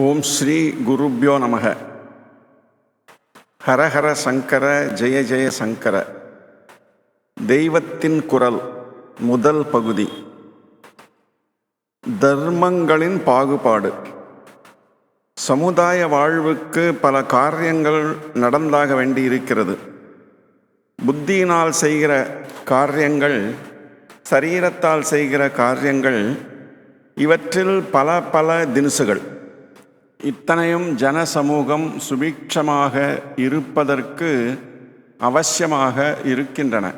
ஓம் ஸ்ரீ குருப்யோ நமக. ஹரஹர சங்கர ஜெய ஜெய சங்கர. தெய்வத்தின் குரல் முதல் பகுதி. தர்மங்களின் பாகுபாடு. சமுதாய வாழ்வுக்கு பல காரியங்கள் நடந்தாக வேண்டியிருக்கிறது. புத்தியினால் செய்கிற காரியங்கள் சரீரத்தால் செய்கிற காரியங்கள் இவற்றில் பல பல தினுசுகள். இத்தனையும் ஜன சமூகம் சுபிக்ஷமாக இருப்பதற்கு அவசியமாக இருக்கின்றன.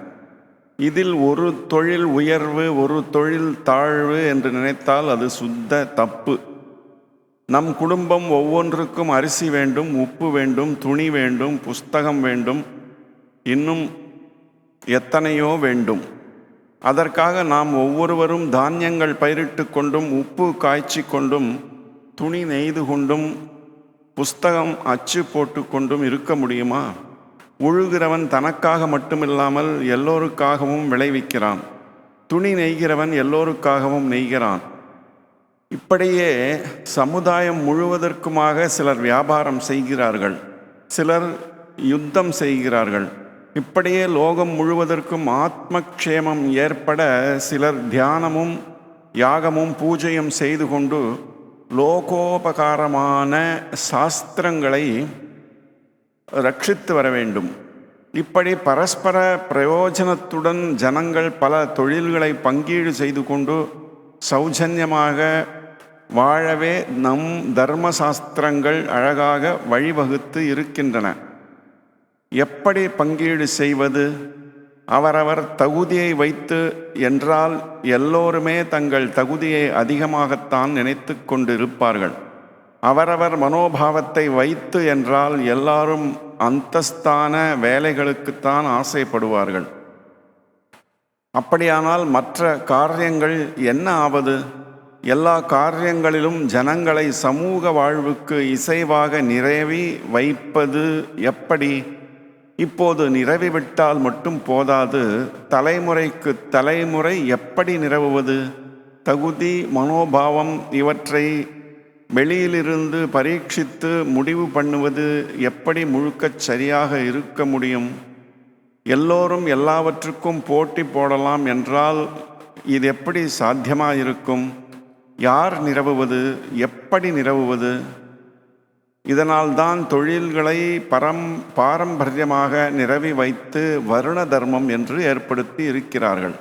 இதில் ஒரு தொழில் உயர்வு ஒரு தொழில் தாழ்வு என்று நினைத்தால் அது சுத்த தப்பு. நம் குடும்பம் ஒவ்வொன்றுக்கும் அரிசி வேண்டும் உப்பு வேண்டும் துணி வேண்டும் புஸ்தகம் வேண்டும் இன்னும் எத்தனையோ வேண்டும். அதற்காக நாம் ஒவ்வொருவரும் தானியங்கள் பயிரிட்டு கொண்டும் உப்பு காய்ச்சி கொண்டும் துணி நெய்து கொண்டும் புஸ்தகம் அச்சு போட்டு கொண்டும் இருக்க முடியுமா? உழுகிறவன் தனக்காக மட்டுமில்லாமல் எல்லோருக்காகவும் விளைவிக்கிறான். துணி நெய்கிறவன் எல்லோருக்காகவும் நெய்கிறான். இப்படியே சமுதாயம் முழுவதற்குமாக சிலர் வியாபாரம் செய்கிறார்கள். சிலர் யுத்தம் செய்கிறார்கள். இப்படியே லோகம் முழுவதற்கும் ஆத்மக்ஷேமம் ஏற்பட சிலர் தியானமும் யாகமும் பூஜையும் செய்து கொண்டு லோகோபகாரமான சாஸ்திரங்களை ரட்சித்து வர வேண்டும். இப்படி பரஸ்பர பிரயோஜனத்துடன் ஜனங்கள் பல தொழில்களை பங்கீடு செய்து கொண்டு சௌஜன்யமாக வாழவே நம் தர்ம சாஸ்திரங்கள் அழகாக வழிவகுத்து இருக்கின்றன. எப்படி பங்கீடு செய்வது? அவரவர் தகுதியை வைத்து என்றால் எல்லோருமே தங்கள் தகுதியை அதிகமாகத்தான் நினைத்து கொண்டிருப்பார்கள். அவரவர் மனோபாவத்தை வைத்து என்றால் எல்லாரும் அந்தஸ்தான வேலைகளுக்குத்தான் ஆசைப்படுவார்கள். அப்படியானால் மற்ற காரியங்கள் என்ன ஆவது? எல்லா காரியங்களிலும் ஜனங்களை சமூக வாழ்வுக்கு இசைவாக நிறைவி வைப்பது எப்படி? இப்போது நிறவிவிட்டால் மட்டும் போதாது தலைமுறைக்கு தலைமுறை எப்படி நிறவுவது? தகுதி மனோபாவம் இவற்றை வெளியிலிருந்து பரீட்சித்து முடிவு பண்ணுவது எப்படி முழுக்கச் சரியாக இருக்க முடியும்? எல்லோரும் எல்லாவற்றுக்கும் போட்டி போடலாம் என்றால் இது எப்படி சாத்தியமாயிருக்கும்? யார் நிறவுவது? எப்படி நிறவுவது? இதனால் இதனால்தான் தொழில்களை பரம் பாரம்பரியமாக நிரவி வைத்து வருண தர்மம் என்று ஏற்படுத்தி இருக்கிறார்கள்.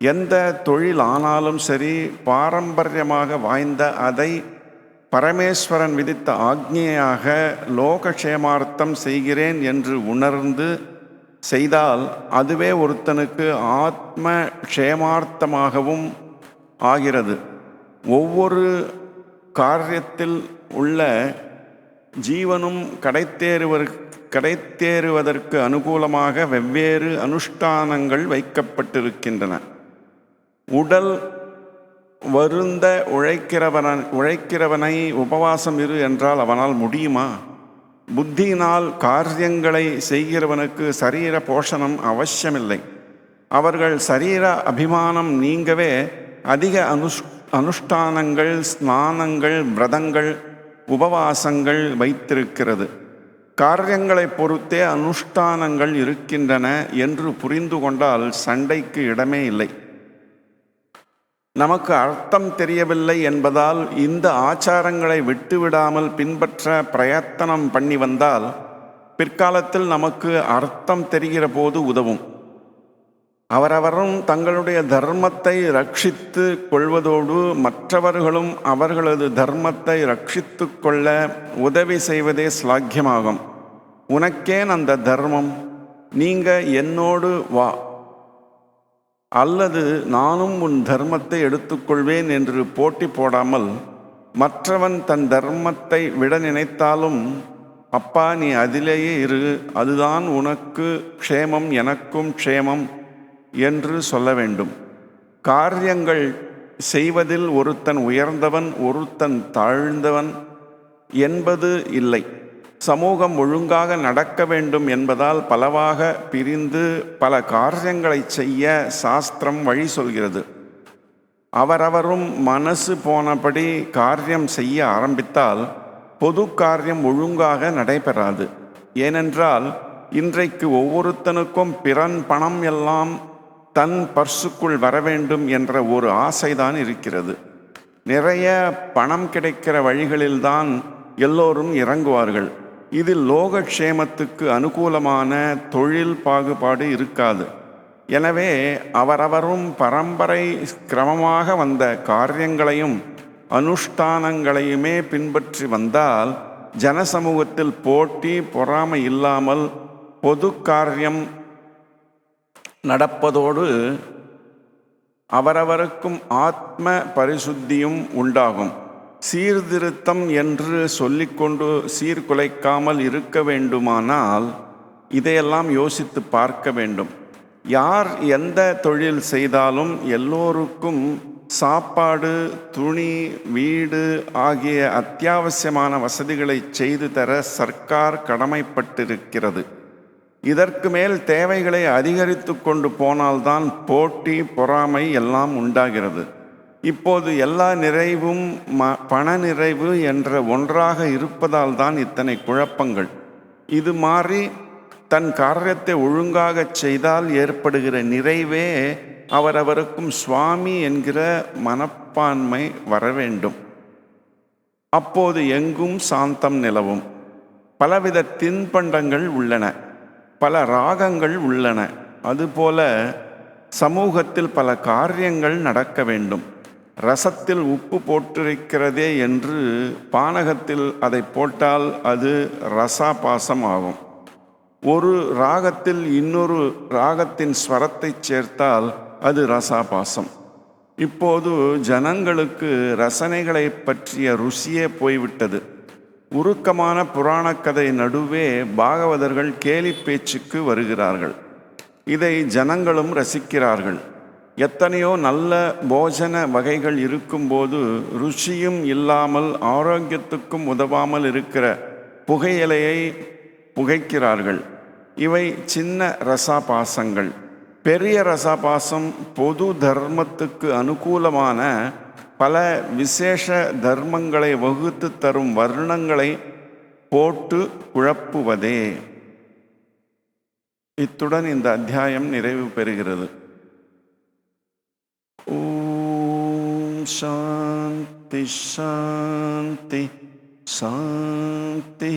எந்த தொழில் ஆனாலும் சரி பாரம்பரியமாக வாய்ந்த அதை பரமேஸ்வரன் விதித்த ஆக்ஞையாக லோகக்ஷேமார்த்தம் செய்கிறேன் என்று உணர்ந்து செய்தால் அதுவே ஒருத்தனுக்கு ஆத்ம க்ஷேமார்த்தமாகவும் ஆகிறது. ஒவ்வொரு காரியத்தில் உள்ள ஜீவனும் கடைத்தேறுவர் கடைத்தேறுவதற்கு அனுகூலமாக வெவ்வேறு அனுஷ்டானங்கள் வைக்கப்பட்டிருக்கின்றன. உடல் வருந்த உழைக்கிறவன உழைக்கிறவனை உபவாசம் இரு என்றால் அவனால் முடியுமா? புத்தியினால் காரியங்களை செய்கிறவனுக்கு சரீர போஷணம் அவசியமில்லை. அவர்கள் சரீர அபிமானம் நீங்கவே அதிக அனுஷ் அனுஷ்டானங்கள் ஸ்நானங்கள் விரதங்கள் உபவாசங்கள் வைத்திருக்கிறது. காரியங்களை பொறுத்தே அனுஷ்டானங்கள் இருக்கின்றன என்று புரிந்து கொண்டால் சண்டைக்கு இடமே இல்லை. நமக்கு அர்த்தம் தெரியவில்லை என்பதால் இந்த ஆச்சாரங்களை விட்டுவிடாமல் பின்பற்ற பிரயத்தனம் பண்ணி வந்தால் பிற்காலத்தில் நமக்கு அர்த்தம் தெரிகிற போது உதவும். அவரவரும் தங்களுடைய தர்மத்தை ரட்சித்து கொள்வதோடு மற்றவர்களும் அவர்களது தர்மத்தை ரட்சித்து கொள்ள உதவி செய்வதே ஸ்லாக்கியமாகும் உனக்கேன் அந்த தர்மம்? நீங்க என்னோடு வா. அல்லது நானும் உன் தர்மத்தை எடுத்துக்கொள்வேன் என்று போட்டி போடாமல் மற்றவன் தன் தர்மத்தை விட நினைத்தாலும் அப்பா நீ அதிலேயே இரு. அதுதான் உனக்கு க்ஷேமம் எனக்கும் க்ஷேமம். என்று சொல்ல வேண்டும். காரியங்கள் செய்வதில் ஒருத்தன் உயர்ந்தவன் ஒருத்தன் தாழ்ந்தவன் என்பது இல்லை. சமூகம் ஒழுங்காக நடக்க வேண்டும் என்பதால் பலவாக பிரிந்து பல காரியங்களை செய்ய சாஸ்திரம் வழி சொல்கிறது. அவரவரும் மனசு போனபடி காரியம் செய்ய ஆரம்பித்தால் பொது காரியம் ஒழுங்காக நடைபெறாது. ஏனென்றால் இன்றைக்கு ஒவ்வொருத்தனுக்கும் பிறன் பணம் எல்லாம் தன் பர்சுக்குள் வர வேண்டும் என்ற ஒரு ஆசைதான் இருக்கிறது. நிறைய பணம் கிடைக்கிற வழிகளில்தான் எல்லோரும் இறங்குவார்கள். இதில் லோகக்ஷேமத்துக்கு அனுகூலமான தொழில் பாகுபாடு இருக்காது. எனவே அவரவரும் பரம்பரை கிரமமாக வந்த காரியங்களையும் அனுஷ்டானங்களையுமே பின்பற்றி வந்தால் ஜனசமூகத்தில் போட்டி பொறாமை இல்லாமல் பொது காரியம் நடப்பதோடு அவரவருக்கும் ஆத்ம பரிசுத்தியும் உண்டாகும். சீர்திருத்தம் என்று சொல்லிக்கொண்டு சீர்குலைக்காமல் இருக்க வேண்டுமானால் இதையெல்லாம் யோசித்து பார்க்க வேண்டும். யார் எந்த தொழில் செய்தாலும் எல்லோருக்கும் சாப்பாடு துணி வீடு ஆகிய அத்தியாவசியமான வசதிகளை செய்து தர சர்க்கார் கடமைப்பட்டிருக்கிறது. இதற்கு மேல் தேவைகளை அதிகரித்து கொண்டு போனால்தான் போட்டி பொறாமை எல்லாம் உண்டாகிறது. இப்போது எல்லா நிறைவும் ம பண நிறைவு என்ற ஒன்றாக இருப்பதால் தான் இத்தனை குழப்பங்கள். இது மாறி தன் காரியத்தை ஒழுங்காகச் செய்தால் ஏற்படுகிற நிறைவே அவரவருக்கும் சுவாமி என்கிற மனப்பான்மை வர வேண்டும். அப்போது எங்கும் சாந்தம் நிலவும். பலவித தின்பண்டங்கள் உள்ளன. பல ராகங்கள் உள்ளன. அதுபோல சமூகத்தில் பல காரியங்கள் நடக்க வேண்டும். ரசத்தில் உப்பு போட்டிருக்கிறதே என்று பானகத்தில் அதை போட்டால் அது ரசாபாசம் ஆகும். ஒரு ராகத்தில் இன்னொரு ராகத்தின் ஸ்வரத்தை சேர்த்தால் அது ரசாபாசம். இப்போது ஜனங்களுக்கு ரசனைகளை பற்றிய ருசியே போய்விட்டது. உருக்கமான புராணக்கதை நடுவே பாகவதர்கள் கேலி பேச்சுக்கு வருகிறார்கள். இதை ஜனங்களும் ரசிக்கிறார்கள். எத்தனையோ நல்ல போஜன வகைகள் இருக்கும்போது ருசியும் இல்லாமல் ஆரோக்கியத்துக்கும் உதவாமல் இருக்கிற புகையிலையை புகைக்கிறார்கள். இவை சின்ன ரசாபாசங்கள். பெரிய ரசாபாசம் பொது தர்மத்துக்கு அனுகூலமான பல விசேஷ தர்மங்களை வகுத்து தரும் வர்ணங்களை போட்டு குழப்புவதே. இத்துடன் இந்த அத்தியாயம் நிறைவு பெறுகிறது. ஓம் சாந்தி சாந்தி சாந்தி.